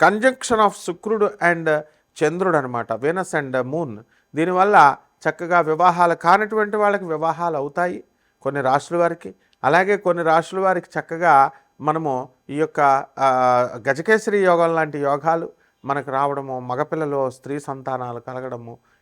Conjunction of శుక్రుడు and చంద్రుడు అనమాట వీనస్ అండ్ మూన్ దీనివల్ల చక్కగా వివాహాలు కానటువంటి వాళ్ళకి వివాహాలు అవుతాయి కొన్ని రాశుల వారికి. అలాగే కొన్ని రాశుల వారికి చక్కగా మనము ఈ యొక్క గజకేశరి గజకేసరి యోగం లాంటి యోగాలు మనకు రావడము మగపిల్లలు స్త్రీ సంతానాలు కలగడము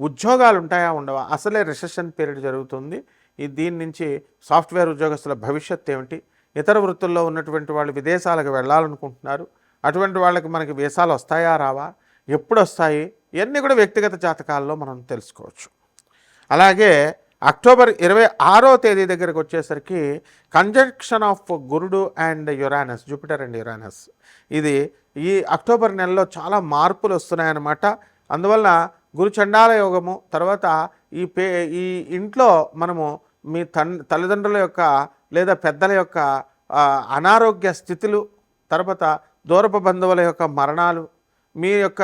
ఉద్యోగాలు ఉంటాయా ఉండవా? అసలే రిసెషన్ పీరియడ్ జరుగుతుంది. ఈ దీని నుంచి సాఫ్ట్వేర్ ఉద్యోగస్తుల భవిష్యత్తు ఏమిటి? ఇతర వృత్తుల్లో ఉన్నటువంటి వాళ్ళు విదేశాలకు వెళ్ళాలనుకుంటున్నారు. అటువంటి వాళ్ళకి మనకి వీసాలు వస్తాయా రావా? ఎప్పుడు వస్తాయి ఇవన్నీ కూడా వ్యక్తిగత జాతకాల్లో మనం తెలుసుకోవచ్చు. అలాగే అక్టోబర్ ఇరవై ఆరో తేదీ దగ్గరకు వచ్చేసరికి కంజంక్షన్ ఆఫ్ గురుడు and Uranus Jupiter and Uranus. ఇది ఈ అక్టోబర్ నెలలో చాలా మార్పులు వస్తున్నాయన్నమాట. అందువల్ల గురు చండాల యోగము తర్వాత ఈ పే ఈ ఇంట్లో మనము మీ తన్ తల్లిదండ్రుల యొక్క లేదా పెద్దల యొక్క అనారోగ్య స్థితులు తర్వాత దూరపు బంధువుల యొక్క మరణాలు మీ యొక్క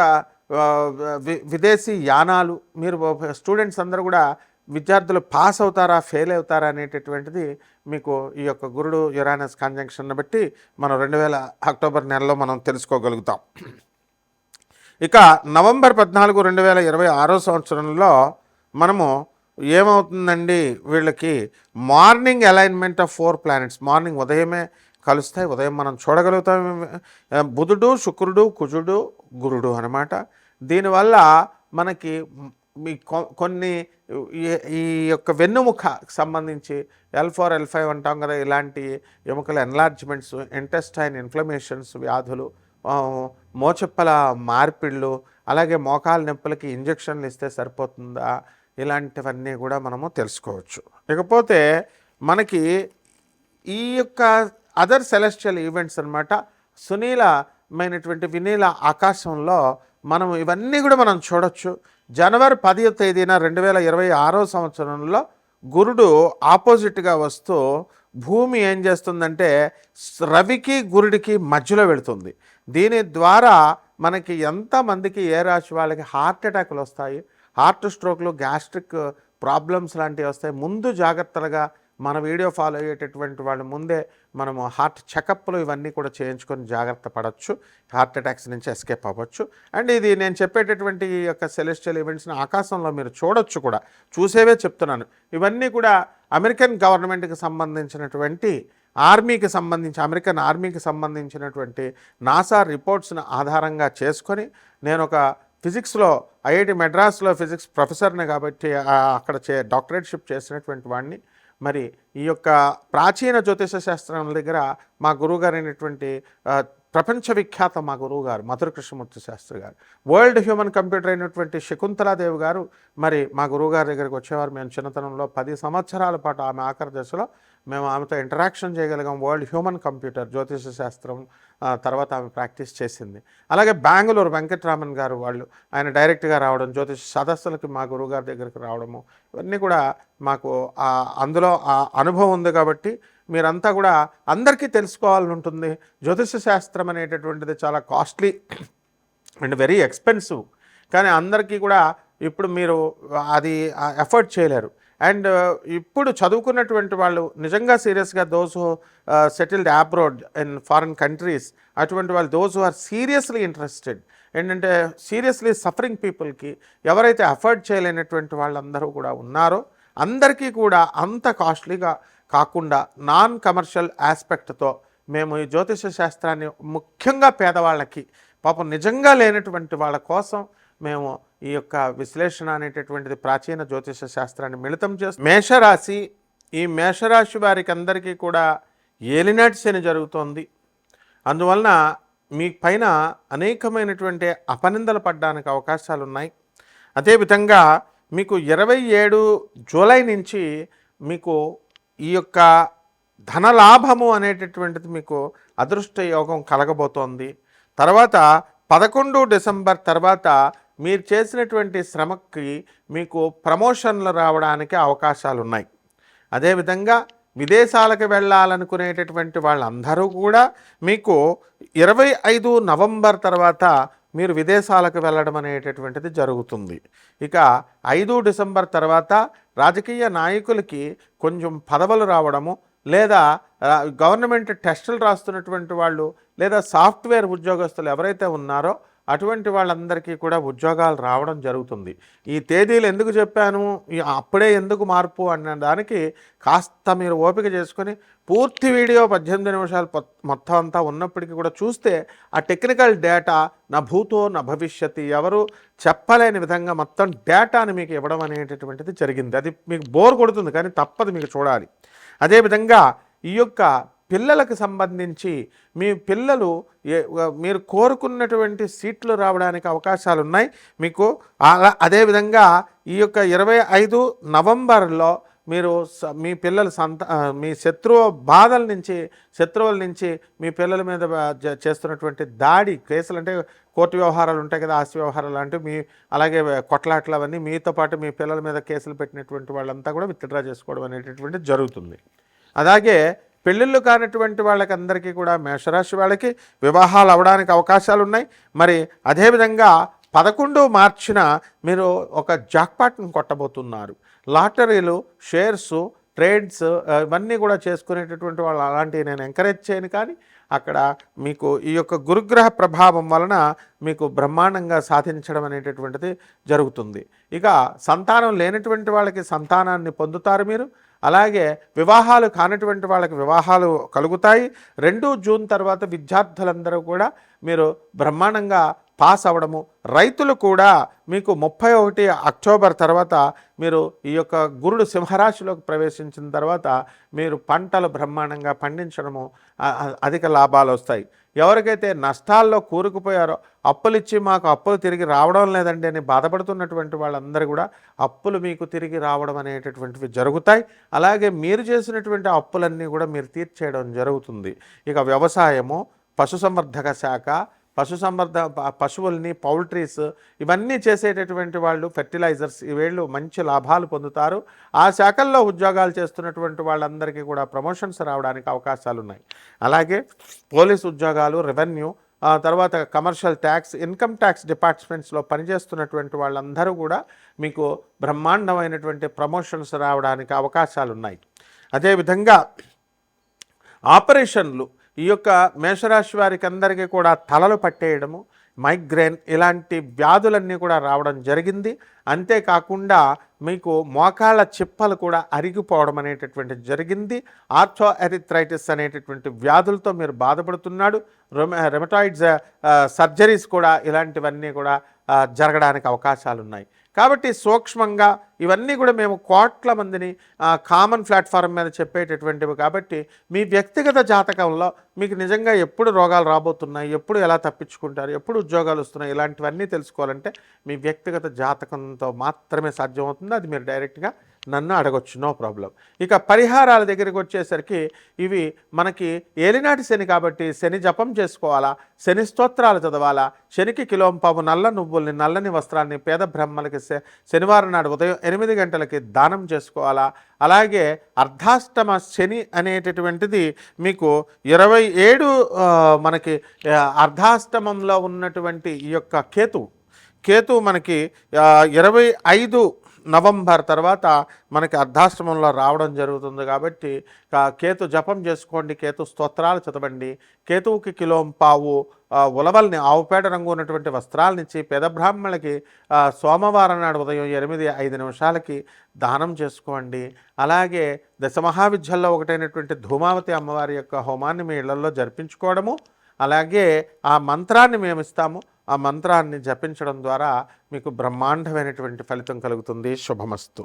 విదేశీ యానాలు మీరు స్టూడెంట్స్ అందరూ కూడా విద్యార్థులు పాస్ అవుతారా ఫెయిల్ అవుతారా అనేటటువంటిది మీకు ఈ యొక్క గురుడు యురానస్ కంజంక్షన్ బట్టి మనం రెండు వేల అక్టోబర్ నెలలో మనం తెలుసుకోగలుగుతాం. ఇక నవంబర్ పద్నాలుగు రెండు వేల ఇరవై ఆరో సంవత్సరంలో మనము ఏమవుతుందండి వీళ్ళకి morning alignment of four planets. Morning ఉదయమే కలుస్తాయి ఉదయం మనం చూడగలుగుతాం. బుధుడు శుక్రుడు కుజుడు గురుడు అనమాట దీనివల్ల మనకి మీ కొ- కొన్ని ఈ- యొక్క వెన్నుముక సంబంధించి ఎల్ ఫోర్ ఎల్ ఫైవ్ అంటాం కదా ఇలాంటి ఎముకల ఎన్లార్జ్మెంట్స్ ఇంటెస్టైన్ ఇన్ఫ్లమేషన్స్ వ్యాధులు మోచెప్పల మార్పిళ్ళు అలాగే మోకాలు నొప్పులకి ఇంజక్షన్లు ఇస్తే సరిపోతుందా? ఇలాంటివన్నీ కూడా మనము తెలుసుకోవచ్చు. ఇకపోతే మనకి ఈ యొక్క అదర్ సెలెస్టియల్ ఈవెంట్స్ అనమాట సునీలమైనటువంటి వినీల ఆకాశంలో మనం ఇవన్నీ కూడా మనం చూడొచ్చు. జనవరి పదివ తేదీన రెండు వేల ఇరవై ఆరో సంవత్సరంలో గురుడు ఆపోజిట్గా వస్తూ భూమి ఏం చేస్తుందంటే రవికి గురుడికి మధ్యలో వెళుతుంది. దీని ద్వారా మనకి ఎంతమందికి ఏ రాశి వాళ్ళకి హార్ట్ అటాక్లు వస్తాయి హార్ట్ స్ట్రోక్లు గ్యాస్ట్రిక్ ప్రాబ్లమ్స్ లాంటివి వస్తాయి. ముందు జాగ్రత్తలుగా మన వీడియో ఫాలో అయ్యేటటువంటి వాళ్ళు ముందే మనము హార్ట్ చెకప్లు ఇవన్నీ కూడా చేయించుకొని జాగ్రత్త పడవచ్చు హార్ట్ అటాక్స్ నుంచి ఎస్కేప్ అవ్వచ్చు. అండ్ ఇది నేను చెప్పేటటువంటి ఈ యొక్క సెలెస్టియల్ ఈవెంట్స్ని ఆకాశంలో మీరు చూడొచ్చు కూడా. చూసేవే చెప్తున్నాను. ఇవన్నీ కూడా అమెరికన్ గవర్నమెంట్కి సంబంధించినటువంటి ఆర్మీకి సంబంధించి అమెరికన్ ఆర్మీకి సంబంధించినటువంటి నాసా రిపోర్ట్స్ను ఆధారంగా చేసుకొని నేను ఒక ఫిజిక్స్లో ఐఐటి మెడ్రాస్లో ఫిజిక్స్ ప్రొఫెసర్ని కాబట్టి అక్కడ చే డాక్టరేట్షిప్ చేసినటువంటి వాడిని మరి ఈ యొక్క ప్రాచీన జ్యోతిష శాస్త్రం దగ్గర మా గురువుగారు అయినటువంటి ప్రపంచ విఖ్యాత మా గురువు గారు మధుర కృష్ణమూర్తి శాస్త్రి గారు వరల్డ్ హ్యూమన్ కంప్యూటర్ అయినటువంటి శకుంతలాదేవి గారు మరి మా గురువుగారి దగ్గరికి వచ్చేవారు. మేము చిన్నతనంలో పది సంవత్సరాల పాటు ఆమె ఆఖరి దశలో మేము ఆమెతో ఇంటరాక్షన్ చేయగలిగాం. వరల్డ్ హ్యూమన్ కంప్యూటర్ జ్యోతిష శాస్త్రం తర్వాత ఆమె ప్రాక్టీస్ చేసింది. అలాగే బెంగళూరు వెంకటరామన్ గారు వాళ్ళు ఆయన డైరెక్ట్గా రావడం జ్యోతిష సదస్సులకి మా గురువుగారి దగ్గరికి రావడము ఇవన్నీ కూడా మాకు అందులో ఆ అనుభవం ఉంది కాబట్టి మీరంతా కూడా అందరికీ తెలుసుకోవాలని ఉంటుంది జ్యోతిష శాస్త్రం అనేటటువంటిది చాలా కాస్ట్లీ అండ్ వెరీ ఎక్స్పెన్సివ్. కానీ అందరికీ కూడా ఇప్పుడు మీరు అది ఎఫర్ట్ చేయలేరు. అండ్ ఇప్పుడు చదువుకున్నటువంటి వాళ్ళు నిజంగా సీరియస్గా those settled abroad in foreign countries అటువంటి వాళ్ళు దోస్ ఆర్ సీరియస్లీ ఇంట్రెస్టెడ్ ఏంటంటే సీరియస్లీ సఫరింగ్ పీపుల్కి ఎవరైతే అఫర్డ్ చేయలేనటువంటి వాళ్ళందరూ కూడా ఉన్నారో అందరికీ కూడా అంత కాస్ట్లీగా కాకుండా నాన్ కమర్షియల్ ఆస్పెక్ట్తో మేము ఈ జ్యోతిష శాస్త్రాన్ని ముఖ్యంగా పేదవాళ్ళకి పాపం నిజంగా లేనటువంటి వాళ్ళ కోసం మేము ఈ యొక్క విశ్లేషణ అనేటటువంటిది ప్రాచీన జ్యోతిష శాస్త్రాన్ని మిళితం చేస్తాం మేషరాశి ఈ మేషరాశి వారికి అందరికీ కూడా ఏలినాటి శని జరుగుతోంది. అందువలన మీ పైన అనేకమైనటువంటి అపనిందలు పడడానికి అవకాశాలు ఉన్నాయి అదేవిధంగా మీకు ఇరవై ఏడు జూలై నుంచి మీకు ఈ యొక్క ధనలాభము అనేటటువంటిది మీకు అదృష్ట యోగం కలగబోతోంది. తర్వాత పదకొండు డిసెంబర్ తర్వాత మీరు చేసినటువంటి శ్రమకి మీకు ప్రమోషన్లు రావడానికి అవకాశాలు ఉన్నాయి అదేవిధంగా విదేశాలకు వెళ్ళాలనుకునేటటువంటి వాళ్ళందరూ కూడా మీకు ఇరవై ఐదు నవంబర్ తర్వాత మీరు విదేశాలకు వెళ్ళడం అనేటటువంటిది జరుగుతుంది. ఇక ఐదు డిసెంబర్ తర్వాత రాజకీయ నాయకులకి కొంచెం పదవులు రావడము లేదా గవర్నమెంట్ టెస్టులు రాస్తున్నటువంటి వాళ్ళు లేదా సాఫ్ట్వేర్ ఉద్యోగస్తులు ఎవరైతే ఉన్నారో అటువంటి వాళ్ళందరికీ కూడా ఉద్యోగాలు రావడం జరుగుతుంది. ఈ తేదీలు ఎందుకు చెప్పాను? అప్పుడే ఎందుకు మార్పు అన్న దానికి కాస్త మీరు ఓపిక చేసుకొని పూర్తి వీడియో పద్దెనిమిది నిమిషాలు మొత్తం అంతా ఉన్నప్పటికీ కూడా చూస్తే ఆ టెక్నికల్ డేటా నా భూతో నా భవిష్యత్తు ఎవరు చెప్పలేని విధంగా మొత్తం డేటాని మీకు ఇవ్వడం అనేటటువంటిది జరిగింది. అది మీకు బోర్ కొడుతుంది కానీ తప్పదు మీకు చూడాలి. అదేవిధంగా ఈ యొక్క పిల్లలకు సంబంధించి మీ పిల్లలు ఏ- మీరు కోరుకున్నటువంటి సీట్లు రావడానికి అవకాశాలు ఉన్నాయి మీకు అలా అదేవిధంగా ఈ యొక్క ఇరవై ఐదు నవంబర్లో మీరు స- మీ పిల్లల సంత మీ శత్రువు బాధల నుంచి శత్రువుల నుంచి మీ పిల్లల మీద చేస్తున్నటువంటి దాడి కేసులు అంటే కోర్టు వ్యవహారాలు ఉంటాయి కదా ఆస్తి వ్యవహారాలు అంటే మీ అలాగే కొట్లాట్లు అవన్నీ మీతో పాటు మీ పిల్లల మీద కేసులు పెట్టినటువంటి వాళ్ళంతా కూడా విత్డ్రా చేసుకోవడం అనేటటువంటి జరుగుతుంది. అలాగే పెళ్ళిళ్ళు కానటువంటి వాళ్ళకి అందరికీ కూడా మేషరాశి వాళ్ళకి వివాహాలు అవడానికి అవకాశాలు ఉన్నాయి మరి అదేవిధంగా పదకొండు మార్చిన మీరు ఒక జాక్పాట్ను కొట్టబోతున్నారు. లాటరీలు షేర్స్ ట్రేడ్స్ ఇవన్నీ కూడా చేసుకునేటటువంటి వాళ్ళు అలాంటివి నేను ఎంకరేజ్ చేయను కానీ అక్కడ మీకు ఈ యొక్క గురుగ్రహ ప్రభావం వలన మీకు బ్రహ్మాండంగా సాధించడం అనేటటువంటిది జరుగుతుంది. ఇక సంతానం లేనటువంటి వాళ్ళకి సంతానాన్ని పొందుతారు మీరు. అలాగే వివాహాలు కానటువంటి వాళ్ళకి వివాహాలు కలుగుతాయి. రెండు జూన్ తర్వాత విద్యార్థులందరూ కూడా మీరు బ్రహ్మాండంగా పాస్ అవ్వడము రైతులు కూడా మీకు ముప్పై ఒకటి అక్టోబర్ తర్వాత మీరు ఈ యొక్క గురుడు సింహరాశిలోకి ప్రవేశించిన తర్వాత మీరు పంటలు బ్రహ్మాండంగా పండించడము అధిక లాభాలు వస్తాయి. ఎవరికైతే నష్టాల్లో కూరుకుపోయారో అప్పులు ఇచ్చి మాకు అప్పులు తిరిగి రావడం లేదండి అని బాధపడుతున్నటువంటి వాళ్ళందరూ కూడా అప్పులు మీకు తిరిగి రావడం అనేటటువంటివి జరుగుతాయి. అలాగే మీరు చేసినటువంటి అప్పులన్నీ కూడా మీరు తీర్చేయడం జరుగుతుంది. ఇక వ్యవసాయము పశుసంవర్ధక శాఖ పశు సంవర్ధ పశువుల్ని పౌల్ట్రీస్ ఇవన్నీ చేసేటటువంటి వాళ్ళు ఫెర్టిలైజర్స్ ఈ వేళ్ళు మంచి లాభాలు పొందుతారు. ఆ శాఖల్లో ఉద్యోగాలు చేస్తున్నటువంటి వాళ్ళందరికీ కూడా ప్రమోషన్స్ రావడానికి అవకాశాలు ఉన్నాయి అలాగే పోలీస్ ఉద్యోగాలు రెవెన్యూ తర్వాత కమర్షియల్ ట్యాక్స్ ఇన్కమ్ ట్యాక్స్ డిపార్ట్మెంట్స్లో పనిచేస్తున్నటువంటి వాళ్ళందరూ కూడా మీకు బ్రహ్మాండమైనటువంటి ప్రమోషన్స్ రావడానికి అవకాశాలు ఉన్నాయి అదేవిధంగా ఆపరేషన్లు ఈ యొక్క మేషరాశి వారికి అందరికీ కూడా తలలు పట్టేయడము మైగ్రేన్ ఇలాంటి వ్యాధులన్నీ కూడా రావడం జరిగింది. అంతేకాకుండా మీకు మోకాళ్ళ చిప్పలు కూడా అరిగిపోవడం అనేటటువంటి జరిగింది. ఆర్థో ఎరిథ్రైటిస్ అనేటటువంటి వ్యాధులతో మీరు బాధపడుతున్నాడు. రొమ రెమటాయిడ్స్ సర్జరీస్ కూడా ఇలాంటివన్నీ కూడా జరగడానికి అవకాశాలు ఉన్నాయి కాబట్టి సూక్ష్మంగా ఇవన్నీ కూడా మేము కోట్ల మందిని కామన్ ప్లాట్ఫారం మీద చెప్పేటటువంటివి కాబట్టి మీ వ్యక్తిగత జాతకంలో మీకు నిజంగా ఎప్పుడు రోగాలు రాబోతున్నాయి ఎప్పుడు ఎలా తప్పించుకుంటారు ఎప్పుడు ఉద్యోగాలు వస్తున్నాయి ఇలాంటివన్నీ తెలుసుకోవాలంటే మీ వ్యక్తిగత జాతకంతో మాత్రమే సాధ్యమవుతుంది. అది మీరు డైరెక్ట్గా నన్ను అడగొచ్చు నో ప్రాబ్లం. ఇక పరిహారాల దగ్గరికి వచ్చేసరికి ఇవి మనకి ఏలినాటి శని కాబట్టి శని జపం చేసుకోవాలా శని స్తోత్రాలు చదవాలా శనికి కిలోంపావు నల్ల నువ్వుల్ని నల్లని వస్త్రాన్ని పేద బ్రహ్మలకి శనివారం నాడు ఉదయం ఎనిమిది గంటలకి దానం చేసుకోవాలా. అలాగే అర్ధాష్టమ శని అనేటటువంటిది మీకు ఇరవై ఏడు మనకి అర్ధాష్టమంలో ఉన్నటువంటి ఈ యొక్క కేతు కేతు మనకి ఇరవై ఐదు నవంబర్ తర్వాత మనకి అర్ధాశ్రమంలో రావడం జరుగుతుంది కాబట్టి కేతు జపం చేసుకోండి కేతు స్తోత్రాలు చదవండి. కేతువుకి కిలోం పావు ఉలవల్ని ఆవుపేట రంగు ఉన్నటువంటి వస్త్రాలనిచ్చి పేద బ్రాహ్మణులకి సోమవారం నాడు ఉదయం ఎనిమిది ఐదు నిమిషాలకి దానం చేసుకోండి. అలాగే దశమహావిద్యల్లో ఒకటైనటువంటి ధూమావతి అమ్మవారి యొక్క హోమాన్ని మీ ఇళ్ళలో జరిపించుకోవడము అలాగే ఆ మంత్రాన్ని మేము ఇస్తాము. ఆ మంత్రాన్ని జపించడం ద్వారా మీకు బ్రహ్మాండమైనటువంటి ఫలితం కలుగుతుంది. శుభమస్తు.